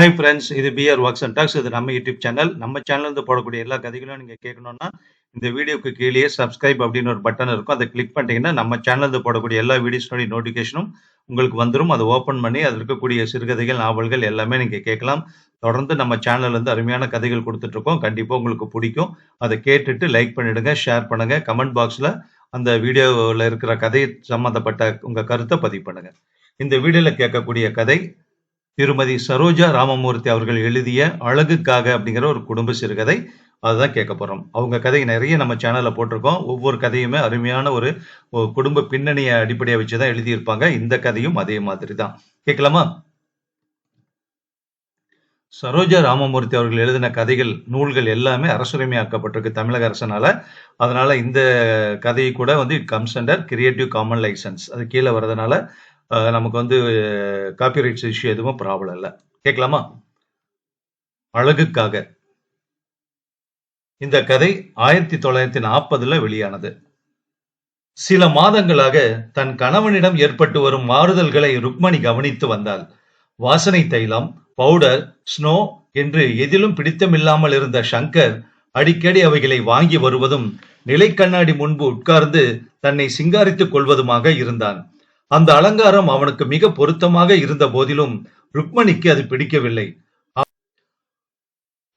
Hi friends இது PR works and docs இது நம்ம யூடியூப் சேனல் நம்ம சேனல்லேருந்து போடக்கூடிய எல்லா கதைகளும் நீங்கள் கேட்கணும்னா இந்த வீடியோக்கு கீழே சப்ஸ்கிரைப் அப்படின்னு ஒரு பட்டன் இருக்கும். அதை கிளிக் பண்ணிட்டீங்கன்னா நம்ம சேனல்லேருந்து போடக்கூடிய எல்லா வீடியோஸ்னுடைய நோட்டிஃபிகேஷனும் உங்களுக்கு வந்துடும் அதை ஓப்பன் பண்ணி அதில் இருக்கக்கூடிய சிறுகதைகள் நாவல்கள் எல்லாமே நீங்கள் கேட்கலாம். தொடர்ந்து நம்ம சேனல்லேருந்து அருமையான கதைகள் கொடுத்துட்ருக்கோம். கண்டிப்பாக உங்களுக்கு பிடிக்கும். அதை கேட்டுட்டு லைக் பண்ணிவிடுங்க ஷேர் பண்ணுங்கள் கமெண்ட் பாக்ஸில் அந்த வீடியோவில் இருக்கிற கதை சம்மந்தப்பட்ட உங்கள் கருத்தை பதிவு பண்ணுங்கள் இந்த வீடியோவில் கேட்கக்கூடிய கதை திருமதி சரோஜா ராமமூர்த்தி அவர்கள் எழுதிய அழகுக்காக அப்படிங்கிற ஒரு குடும்ப சிறுகதை. அதுதான் கேட்க போறோம். அவங்க கதை நிறைய நம்ம சேனல்ல போட்டிருக்கோம். ஒவ்வொரு கதையுமே அருமையான ஒரு குடும்ப பின்னணியை அடிப்படையா வச்சுதான் எழுதியிருப்பாங்க. இந்த கதையும் அதே மாதிரி தான் கேட்கலாமா? சரோஜா ராமமூர்த்தி அவர்கள் எழுதின கதைகள் நூல்கள் எல்லாமே அரசுரிமையாக்கப்பட்டிருக்கு தமிழக அரசனால. அதனால இந்த கதையை கூட வந்து comes under creative common licence அது கீழே வர்றதுனால நமக்கு வந்து காப்பிரைட்ஸ் இஷ்யூ எதுவும் ப்ராப்ளம் இல்லை. கேட்கலாமா அழகுக்காக. இந்த கதை ஆயிரத்தி தொள்ளாயிரத்தி நாற்பதுல வெளியானது. சில மாதங்களாக தன் கணவனிடம் ஏற்பட்டு வரும் மாறுதல்களை ருக்மணி கவனித்து வந்தாள். வாசனை தைலம் பவுடர் ஸ்னோ என்று எதிலும் பிடித்தமில்லாமல் இருந்த சங்கர் அடிக்கடி அவைகளை வாங்கி வருவதும் நிலை கண்ணாடி முன்பு உட்கார்ந்து தன்னை சிங்காரித்துக் கொள்வதுமாக இருந்தான். அந்த அலங்காரம் அவனுக்கு மிக பொருத்தமாக இருந்த போதிலும் ருக்மணிக்கு அது பிடிக்கவில்லை.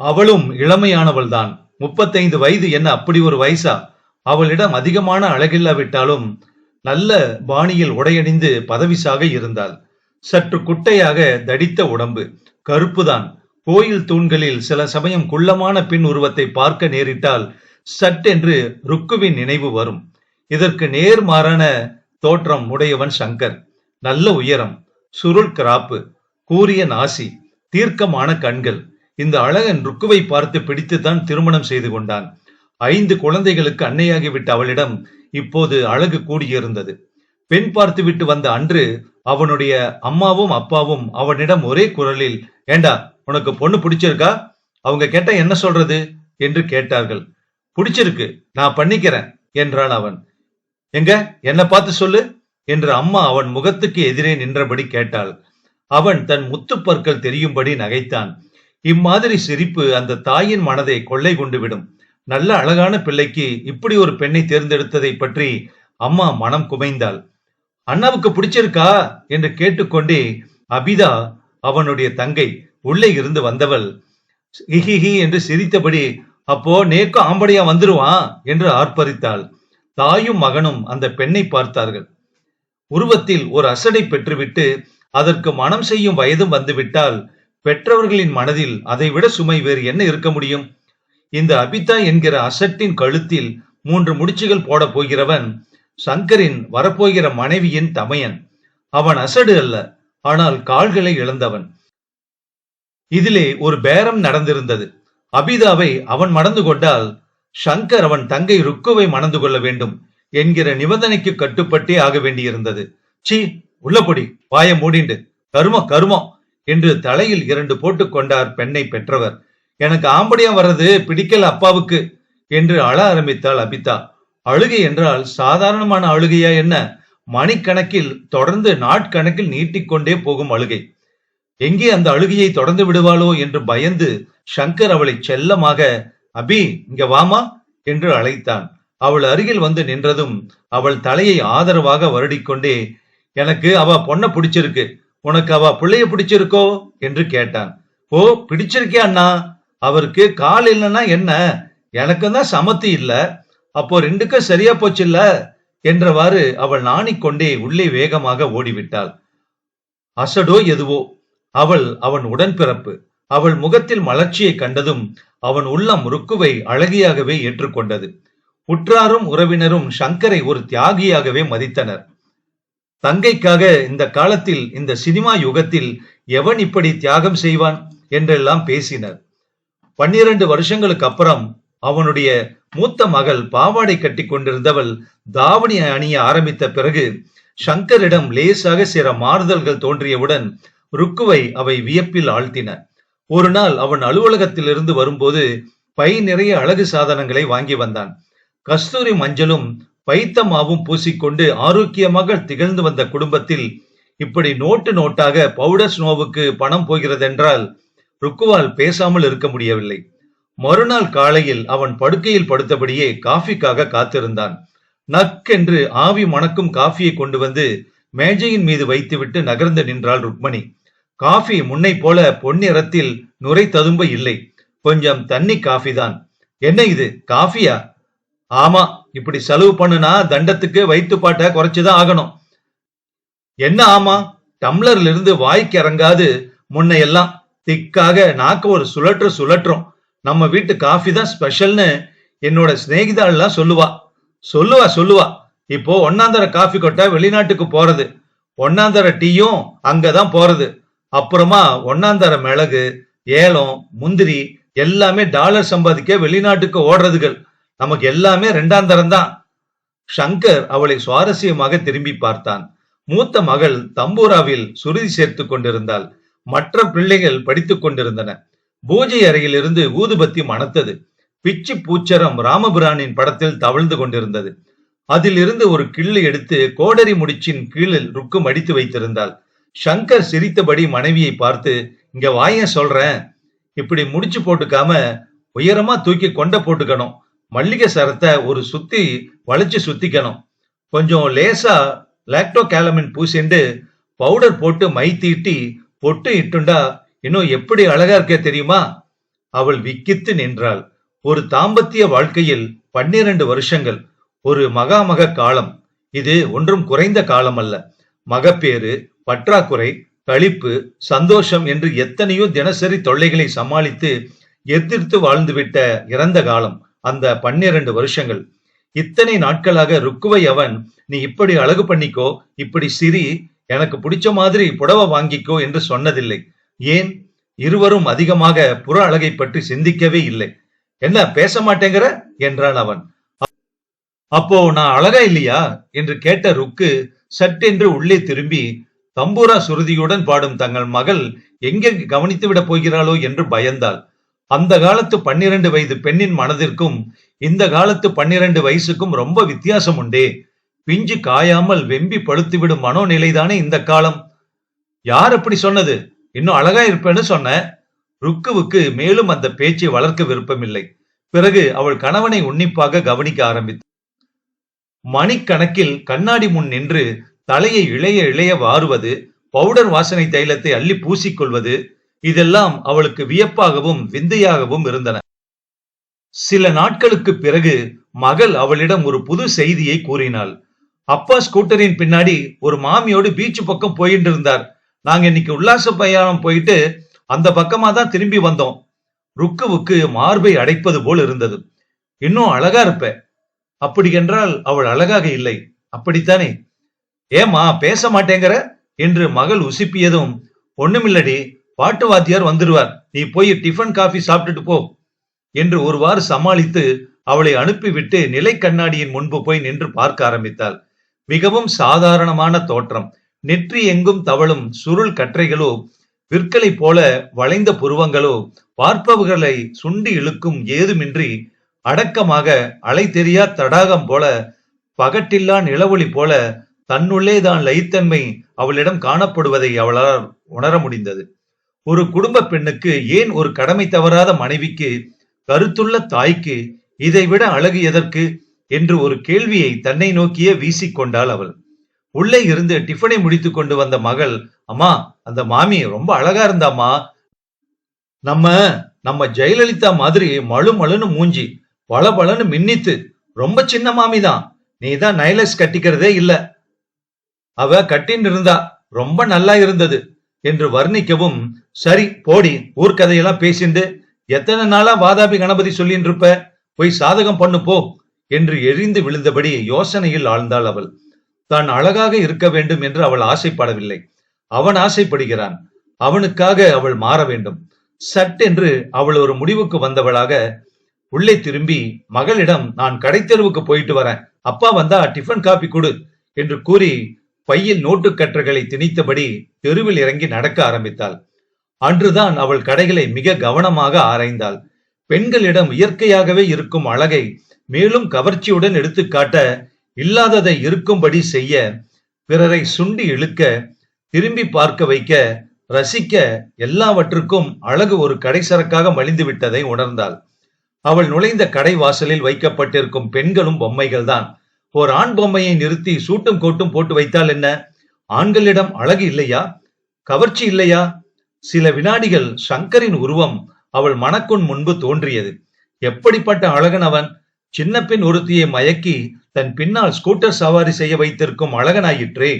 அவளும் இளமையானவள்தான். முப்பத்தைந்து வயது என்ன அப்படி ஒரு வயசா? அவளிடம் அதிகமான அழகில்லாவிட்டாலும் நல்ல பாணியில் உடையணிந்து பதவிசாக இருந்தாள். சற்று குட்டையாக தடித்த உடம்பு. கருப்புதான். கோயில் தூண்களில் சில சமயம் குள்ளமான பின் உருவத்தை பார்க்க நேரிட்டால் சட்டென்று ருக்குவின் நினைவு வரும். இதற்கு நேர்மாறான தோற்றம் உடையவன் சங்கர். நல்ல உயரம் சுருள் கிராப்பு கூரிய நாசி தீர்க்கமான கண்கள். இந்த அழகன் ருக்குவை பார்த்து பிடித்துத்தான் திருமணம் செய்து கொண்டான். ஐந்து குழந்தைகளுக்கு அன்னையாகிவிட்ட அவளிடம் இப்போது அழகு கூடியிருந்தது. பெண் பார்த்துவிட்டு வந்த அன்று அவனுடைய அம்மாவும் அப்பாவும் அவனிடம் ஒரே குரலில் ஏண்டா உனக்கு பொண்ணு பிடிச்சிருக்கா? அவங்க கேட்டா என்ன சொல்றது? என்று கேட்டார்கள். பிடிச்சிருக்கு நான் பண்ணிக்கிறேன் என்றான் அவன். எங்க? என்ன பார்த்து சொல்லு என்று அம்மா அவன் முகத்துக்கு எதிரே நின்றபடி கேட்டாள். அவன் தன் முத்துப்பற்கள் தெரியும்படி நகைத்தான். இம்மாதிரி சிரிப்பு அந்த தாயின் மனதை கொள்ளை கொண்டு விடும். நல்ல அழகான பிள்ளைக்கு இப்படி ஒரு பெண்ணை தேர்ந்தெடுத்ததை பற்றி அம்மா மனம் குமைந்தாள். அண்ணாவுக்கு பிடிச்சிருக்கா? என்று கேட்டுக்கொண்டே அபிதா அவனுடைய தங்கை உள்ளே இருந்து வந்தவள். ஹிஹிஹி என்று சிரித்தபடி அப்போ நேக்கும் ஆம்படியா வந்துருவான்? என்று ஆர்ப்பரித்தாள். தாயும் மகனும் அந்த பெண்ணை பார்த்தார்கள். உருவத்தில் ஒரு அசடை பெற்றுவிட்டு அதற்கு மனம் செய்யும் வயதும் வந்துவிட்டால் பெற்றவர்களின் மனதில் அதைவிட சுமை வேறு என்ன இருக்க முடியும்? இந்த அபிதா என்கிற அசட்டின் கழுத்தில் மூன்று முடிச்சுகள் போட போகிறவன் சங்கரின் வரப்போகிற மனைவியின் தமையன். அவன் அசடு அல்ல ஆனால் கால்களை இழந்தவன். இதிலே ஒரு பேரம் நடந்திருந்தது. அபிதாவை அவன் மணந்து கொண்டால் சங்கர் அவன் தங்கை ருக்குவை மணந்து கொள்ள வேண்டும் என்கிற நிபந்தனைக்கு கட்டுப்பட்டே ஆக வேண்டியிருந்தது. சீ உள்ளபடி வாய மூடிண்டு. கருமம் கருமம் என்று தலையில் இரண்டு போட்டுக் கொண்டார் பெண்ணை பெற்றவர். எனக்கு ஆம்படியா வர்றது பிடிக்கல அப்பாவுக்கு என்று அழ ஆரம்பித்தாள் அபிதா. அழுகை என்றால் சாதாரணமான அழுகையா என்ன? மணிக்கணக்கில் தொடர்ந்து நாட்கணக்கில் நீட்டிக்கொண்டே போகும் அழுகை. எங்கே அந்த அழுகையை தொடர்ந்து விடுவாளோ என்று பயந்து சங்கர் அவளை செல்லமாக அபி இங்க வாமா என்று அழைத்தான். அவள் அருகில் வந்து நின்றதும் அவள் தலையை ஆதரவாக வருடிக்கொண்டே எனக்கு அவ பொண்ண பிடிச்சிருக்கு. உனக்கு அவ பிள்ளைய பிடிச்சிருக்கோ என்று கேட்டான். ஓ பிடிச்சிருக்கே அண்ணா? அவருக்கு கால் இல்லைன்னா என்ன? எனக்கு தான் சமத்தி இல்ல. அப்போ ரெண்டுக்கும் சரியா போச்சுல்ல? என்றவாறு அவள் நாணிக்கொண்டே உள்ளே வேகமாக ஓடிவிட்டாள். அசடோ எதுவோ. அவள் அவன் உடன்பிறப்பு. அவள் முகத்தில் மலர்ச்சியை கண்டதும் அவன் உள்ளம் ருக்குவை அழகியாகவே ஏற்றுக்கொண்டது. உற்றாரும் உறவினரும் சங்கரை ஒரு தியாகியாகவே மதித்தனர். தங்கைக்காக இந்த காலத்தில் இந்த சினிமா யுகத்தில் எவன் இப்படி தியாகம் செய்வான்? என்றெல்லாம் பேசினர். பன்னிரண்டு வருஷங்களுக்கு அப்புறம் அவனுடைய மூத்த மகள் பாவாடை கட்டி கொண்டிருந்தவள் தாவணி அணிய ஆரம்பித்த பிறகு சங்கரிடம் லேசாக சில மாறுதல்கள் தோன்றியவுடன் ருக்குவை அவை வியப்பில் ஆழ்த்தின. ஒரு நாள் அவன் அலுவலகத்திலிருந்து வரும்போது பை நிறைய அழகு சாதனங்களை வாங்கி வந்தான். கஸ்தூரி மஞ்சளும் பைத்தமாவும் பூசிக்கொண்டு ஆரோக்கியமாக திகழ்ந்து வந்த குடும்பத்தில் இப்படி நோட்டு நோட்டாக பவுடர் ஸ்னோவுக்கு பணம் போகிறதென்றால் ருக்குவால் பேசாமல் இருக்க முடியவில்லை. மறுநாள் காலையில் அவன் படுக்கையில் படுத்தபடியே காஃபிக்காக காத்திருந்தான். நக்கென்று ஆவி மணக்கும் காஃபியை கொண்டு வந்து மேஜையின் மீது வைத்துவிட்டு நகர்ந்து நின்றாள் ருக்மணி. காஃபி முன்னை போல பொன்னிறத்தில் நுரை ததும்ப இல்லை. கொஞ்சம் தண்ணி காஃபி தான் என்ன இது காஃபியா? ஆமா இப்படி செலவு பண்ணுனா தண்டத்துக்கு வயிற்றுப்பாட்டை குறைச்சுதான் ஆகணும். என்ன ஆமா டம்ளர்ல இருந்து வாய்க்கு இறங்காது முன்னையெல்லாம் திக்காக நாக்க ஒரு சுழற்ற சுழற்றும். நம்ம வீட்டு காஃபி தான் ஸ்பெஷல்னு என்னோட சிநேகிதாள்லாம் சொல்லுவா. சொல்லுவா சொல்லுவா. இப்போ ஒன்னாந்தர காஃபி கொட்டை வெளிநாட்டுக்கு போறது. ஒன்னாந்தர டீயும் அங்கதான் போறது. அப்புறமா ஒன்னாந்தர மிளகு ஏலம் முந்திரி எல்லாமே டாலர் சம்பாதிக்க வெளிநாட்டுக்கு ஓடுறதுகள். நமக்கு எல்லாமே ரெண்டாந்தரம் தான். ஷங்கர் அவளை சுவாரஸ்யமாக திரும்பி பார்த்தான். மூத்த மகள் தம்பூராவில் சுருதி சேர்த்து கொண்டிருந்தாள். மற்ற பிள்ளைகள் படித்துக் கொண்டிருந்தன. பூஜை அறையில் இருந்து ஊதுபத்தி மணத்தது. பிச்சி பூச்சரம் ராமபிரானின் படத்தில் தவழ்ந்து கொண்டிருந்தது. அதிலிருந்து ஒரு கிள்ளு எடுத்து கோடரி முடிச்சின் கீழில் ருக்கும் அடித்து வைத்திருந்தாள். ஷங்கர் சிரித்தபடி மனைவியை பார்த்து இங்க வாய சொல்றேன். இப்படி முடிச்சு போட்டுக்காம உயரமா தூக்கி கொண்ட போட்டுக்கணும். மல்லிகை சரத்தை ஒரு சுத்தி வளைச்சு சுத்திக்கணும். கொஞ்சம் லேசா லாக்டோ கேலமின் பூசிண்டு பவுடர் போட்டு மை தீட்டி பொட்டு இட்டுண்டா இன்னும் எப்படி அழகா இருக்க தெரியுமா? அவள் விக்கித்து நின்றாள். ஒரு தாம்பத்திய வாழ்க்கையில் பன்னிரண்டு வருஷங்கள் ஒரு மகாமக காலம். இது ஒன்றும் குறைந்த காலம் அல்ல மகப்பேறு பற்றாக்குறை களிப்பு சந்தோஷம் என்று எத்தனையோ தினசரி தொல்லைகளை சமாளித்து எதிர்த்து வாழ்ந்துவிட்ட இறந்த காலம் அந்த பன்னிரண்டு வருஷங்கள். இத்தனை நாட்களாக ருக்குவை அவன் நீ இப்படி அழகு பண்ணிக்கோ இப்படி சிரி எனக்கு பிடிச்ச மாதிரி புடவை வாங்கிக்கோ என்று சொன்னதில்லை. ஏன்? இருவரும் அதிகமாக புற அழகை பற்றி சிந்திக்கவே இல்லை. என்ன பேச மாட்டேங்கிற? என்றான் அவன். அப்போ நான் அழகா இல்லையா? என்று கேட்ட ருக்கு சட்டென்று உள்ளே திரும்பி தம்பூரா சுருதியுடன் பாடும் தங்கள் மகள் எங்கே கவனித்து விட போகிறாளோ என்று பயந்தாள். அந்த காலத்து பன்னிரண்டு வயது பெண்ணின் மனதிற்கும் இந்த காலத்து பன்னிரண்டு வயசுக்கும் ரொம்ப வித்தியாசம் உண்டே. பிஞ்சு காயாமல் வெம்பி பழுத்துவிடும் மனோநிலைதானே இந்த காலம். யார் அப்படி சொன்னது? இன்னும் அழகா இருப்பேன்னு சொன்ன. ருக்குவுக்கு மேலும் அந்த பேச்சை வளர்க்க விருப்பமில்லை. பிறகு அவள் கணவனை உன்னிப்பாக கவனிக்க ஆரம்பித்தாள். மணிக்கணக்கில் கண்ணாடி முன் நின்று தலையை இளைய இளைய வாருவது பவுடர் வாசனை தைலத்தை அள்ளி பூசிக்கொள்வது இதெல்லாம் அவளுக்கு வியப்பாகவும் விந்தையாகவும் இருந்தன. சில நாட்களுக்கு பிறகு மகள் அவளிடம் ஒரு புது செய்தியை கூறினாள். அப்பா ஸ்கூட்டரின் பின்னாடி ஒரு மாமியோடு பீச் பக்கம் போயிட்டு இருந்தார் நாங்க இன்னைக்கு உல்லாச பயணம் போயிட்டு அந்த பக்கமா தான் திரும்பி வந்தோம். ருக்குவுக்கு மார்பை அடைப்பது போல் இருந்தது. இன்னும் அழகா இருப்ப. அப்படி என்றால் அவள் அழகாக இல்லை. அப்படித்தானே? ஏமா பேச மாட்டேங்கிற? என்று மகள் உசிப்பியதும் ஒண்ணுமில்லடி பாட்டு வாத்தியார் வந்துடுவார் நீ போய் டிஃபன் காஃபி சாப்பிட்டுட்டு போ. என்று ஒருவாறு சமாளித்து அவளை அனுப்பிவிட்டு நிலை கண்ணாடியின் முன்பு போய் நின்று பார்க்க ஆரம்பித்தாள். மிகவும் சாதாரணமான தோற்றம். நெற்றி எங்கும் தவழும் சுருள் கற்றைகளோ விற்களை போல வளைந்த புருவங்களோ பார்ப்பவர்களை சுண்டி இழுக்கும் ஏதுமின்றி அடக்கமாக அலை தெரியா தடாகம் போல பகட்டில்லா நிலவொளி போல தன்னுள்ளே தான் லயித்தன்மை அவளிடம் காணப்படுவதை அவளால் உணர முடிந்தது. ஒரு குடும்ப பெண்ணுக்கு ஏன் ஒரு கடமை தவறாத மனைவிக்கு கருத்துள்ள தாய்க்கு இதைவிட அழகு எதற்கு என்று ஒரு கேள்வியை தன்னை நோக்கியே வீசிக்கொண்டாள் அவள். உள்ளே இருந்து டிஃபனை முடித்து கொண்டு வந்த மகள் அம்மா அந்த மாமி ரொம்ப அழகா இருந்தாம்மா. நம்ம நம்ம ஜெயலலிதா மாதிரி மழு மழுன்னு மூஞ்சி பளபளன்னு மின்னித்து ரொம்ப சின்ன மாமி தான் நீ தான் நைலஸ் கட்டிக்கிறதே இல்ல. அவ கட்டின்னு இருந்தா ரொம்ப நல்லா இருந்தது என்று வர்ணிக்கவும் சரி போடி ஊர்க்கதையெல்லாம் பேசிண்டு எத்தனை நாளா வாதாபி கணபதி சொல்லின்னு இருப்ப போய் சாதகம் பண்ணு போ என்று எரிந்து விழுந்தபடி யோசனையில் ஆழ்ந்தாள் அவள். தான் அழகாக இருக்க வேண்டும் என்று அவள் ஆசைப்படவில்லை. அவன் ஆசைப்படுகிறான். அவனுக்காக அவள் மாற வேண்டும். சட்டென்று அவள் ஒரு முடிவுக்கு வந்தவளாக உள்ளே திரும்பி மகளிடம் நான் கடைத்தெருவுக்கு போயிட்டு வரேன். அப்பா வந்தா டிஃபன் காப்பி கொடு என்று கூறி பையில் நோட்டுக்கற்றைகளை திணித்தபடி தெருவில் இறங்கி நடக்க ஆரம்பித்தாள். அன்றுதான் அவள் கடைகளை மிக கவனமாக ஆராய்ந்தாள். பெண்களிடம் இயற்கையாகவே இருக்கும் அழகை மேலும் கவர்ச்சியுடன் எடுத்துக்காட்ட இல்லாததை இருக்கும்படி செய்ய பிறரை சுண்டி இழுக்க திரும்பி பார்க்க வைக்க ரசிக்க எல்லாவற்றுக்கும் அழகு ஒரு கடைசரக்காக மலிந்து விட்டதை உணர்ந்தாள். அவள் நுழைந்த கடை வாசலில் வைக்கப்பட்டிருக்கும் பெண்களும் பொம்மைகள் தான் ஓர் ஆண் பொம்மையை நிறுத்தி சூட்டும் கோட்டும் போட்டு வைத்தால் என்ன? ஆண்களிடம் அழகு இல்லையா? கவர்ச்சி இல்லையா? சில வினாடிகள் சங்கரின் உருவம் அவள் மனக்குன் முன்பு தோன்றியது. எப்படிப்பட்ட அழகன் அவன்? சின்ன பெண் ஒருத்தியை மயக்கி தன் பின்னால் ஸ்கூட்டர் சவாரி செய்ய வைத்திருக்கும் அழகனாயிற்றே.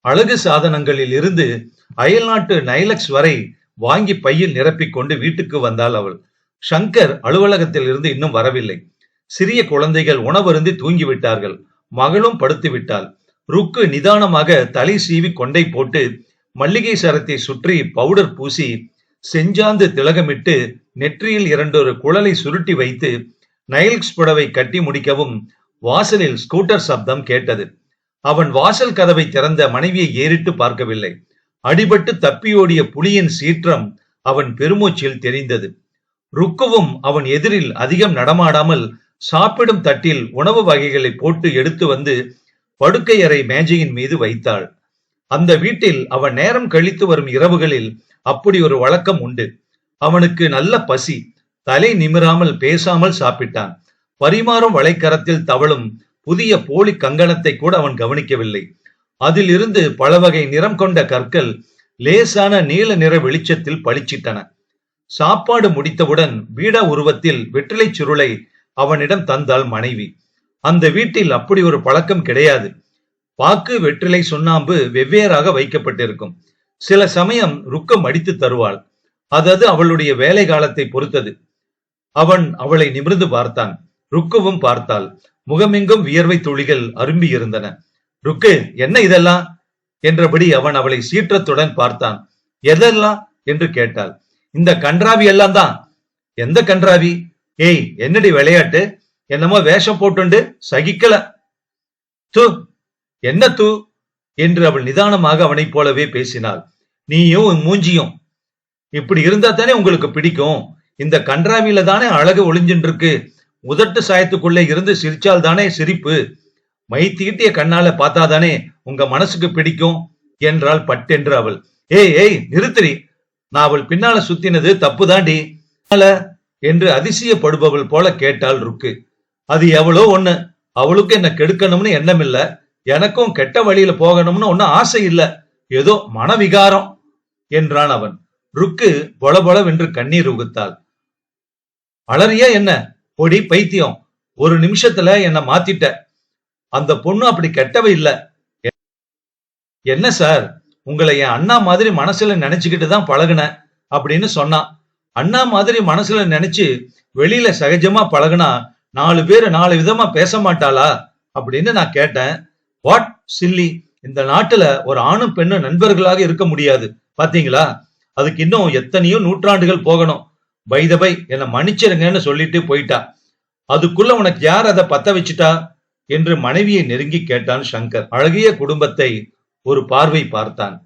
அழகு சாதனங்களில் இருந்து அயல்நாட்டு நைலக்ஸ் வரை வாங்கி பையில் நிரப்பிக் கொண்டு வீட்டுக்கு வந்தாள் அவள். சங்கர் அலுவலகத்தில் இருந்து இன்னும் வரவில்லை. சிறிய குழந்தைகள் உணவருந்தி தூங்கிவிட்டார்கள். மகளும் படுத்து விட்டாள் ருக்கு நிதானமாக தலை சீவி கொண்டை போட்டு மல்லிகை சரத்தை சுற்றி பவுடர் பூசி செஞ்சாந்து திலகமிட்டு நெற்றியில் இரண்டொரு குழலை சுருட்டி வைத்து நைல்ஸ் புடவை கட்டி முடிக்கவும் வாசலில் ஸ்கூட்டர் சப்தம் கேட்டது. அவன் வாசல் கதவை திறந்த மனைவியை ஏறிட்டு பார்க்கவில்லை. அடிபட்டு தப்பியோடிய புலியின் சீற்றம் அவன் பெருமூச்சில் தெரிந்தது. ருக்குவும் அவன் எதிரில் அதிகம் நடமாடாமல் சாப்பிடும் தட்டில் உணவு வகைகளை போட்டு எடுத்து வந்து படுக்கை அறை மேஜையின் மீது வைத்தாள். அந்த வீட்டில் அவன் நேரம் கழித்து வரும் இரவுகளில் அப்படி ஒரு வழக்கம் உண்டு. அவனுக்கு நல்ல பசி தலை நிமிராமல் பேசாமல் சாப்பிட்டான். பரிமாறும் வளைக்கரத்தில் தவழும் புதிய போலி கங்கணத்தை கூட அவன் கவனிக்கவில்லை. அதில் இருந்து பல வகை நிறம் கொண்ட கற்கள் லேசான நீல நிற வெளிச்சத்தில் பளிச்சிட்டன. சாப்பாடு முடித்தவுடன் பீடா உருவத்தில் வெற்றிலை சுருளை அவனிடம் தந்தாள் மனைவி. அந்த வீட்டில் அப்படி ஒரு பழக்கம் கிடையாது. பாக்கு வெற்றிலை சுண்ணாம்பு வெவ்வேறாக வைக்கப்பட்டிருக்கும். சில சமயம் ருக்கம் அடித்து தருவாள். அதது அவளுடைய வேலை காலத்தை பொறுத்தது. அவன் அவளை நிமிர்ந்து பார்த்தான். ருக்குவும் பார்த்தாள். முகமெங்கும் வியர்வை துளிகள் அரும்பி இருந்தன. ருக்கு என்ன இதெல்லாம்? என்றபடி அவன் அவளை சீற்றத்துடன் பார்த்தான். எதெல்லாம்? என்று கேட்டாள். இந்த கன்றாவி எல்லாம் தான். எந்த கன்றாவி? ஏய் என்னடி விளையாட்டு? என்னமோ வேஷம் போட்டுண்டு சகிக்கல. து என்ன தூ? என்று அவள் நிதானமாக அவனைப் போலவே பேசினாள். நீயும் மூஞ்சியும். இப்படி இருந்தா தானே உங்களுக்கு பிடிக்கும். இந்த கன்றாவில தானே அழகு ஒளிஞ்சின்னு இருக்கு உதட்டு சாயத்துக்குள்ளே இருந்து சிரிச்சால் தானே சிரிப்பு. மை தீட்டிய கண்ணால பார்த்தாதானே உங்க மனசுக்கு பிடிக்கும் என்றாள் பட்டென்று அவள். ஏய் ஏய் நிறுத்திரி நான் அவள் பின்னால சுத்தினது தப்புதாண்டி. என்று அதிசயப்படுபவள் போல கேட்டாள் ருக்கு. அது எவ்வளோ ஒண்ணு? அவளுக்கு என்ன கெடுக்கணும்னு எண்ணம் இல்ல எனக்கும் கெட்ட வழியில போகணும்னு ஒன்னும் ஆசை இல்ல. ஏதோ மனவிகாரம் என்றான் அவன். ருக்கு பொலபொலவென்று கண்ணீர் உகுத்தாள். அலறியா என்ன? பொடி பைத்தியம். ஒரு நிமிஷத்துல என்ன மாத்திட்ட. அந்த பொண்ணு அப்படி கெட்டவ இல்ல. என்ன சார்? உங்களை என் அண்ணா மாதிரி மனசுல நினைச்சுக்கிட்டு தான் பழகுன அப்படின்னு சொன்னான். அண்ணா மாதிரி மனசுல நினைச்சு வெளியில சகஜமா பழகுனா நாலு பேர் நாலு விதமா பேச மாட்டாளா அப்படின்னு நான் கேட்டேன். வாட் சில்லி இந்த நாட்டுல ஒரு ஆணும் பெண்ணும் நண்பர்களாக இருக்க முடியாது. பாத்தீங்களா? அதுக்கு இன்னும் எத்தனையோ நூற்றாண்டுகள் போகணும். பைதபை என்னை மன்னிச்சிருங்கன்னு சொல்லிட்டு போயிட்டா. அதுக்குள்ள உனக்கு யார் அதை பத்த வச்சுட்டா? என்று மனைவியை நெருங்கி கேட்டான் சங்கர். அழகிய குடும்பத்தை ஒரு பார்வை பார்த்தான்.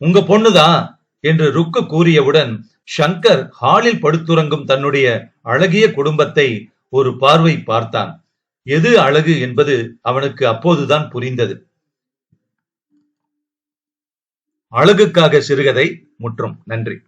உங்க பொண்ணுதான் என்று ருக்கு கூறியவுடன் ஷங்கர் ஹாலில் படுத்துறங்கும் தன்னுடைய அழகிய குடும்பத்தை ஒரு பார்வை பார்த்தான். எது அழகு என்பது அவனுக்கு அப்போதுதான் புரிந்தது. அழகுக்காக சிறுகதை முற்றும். நன்றி.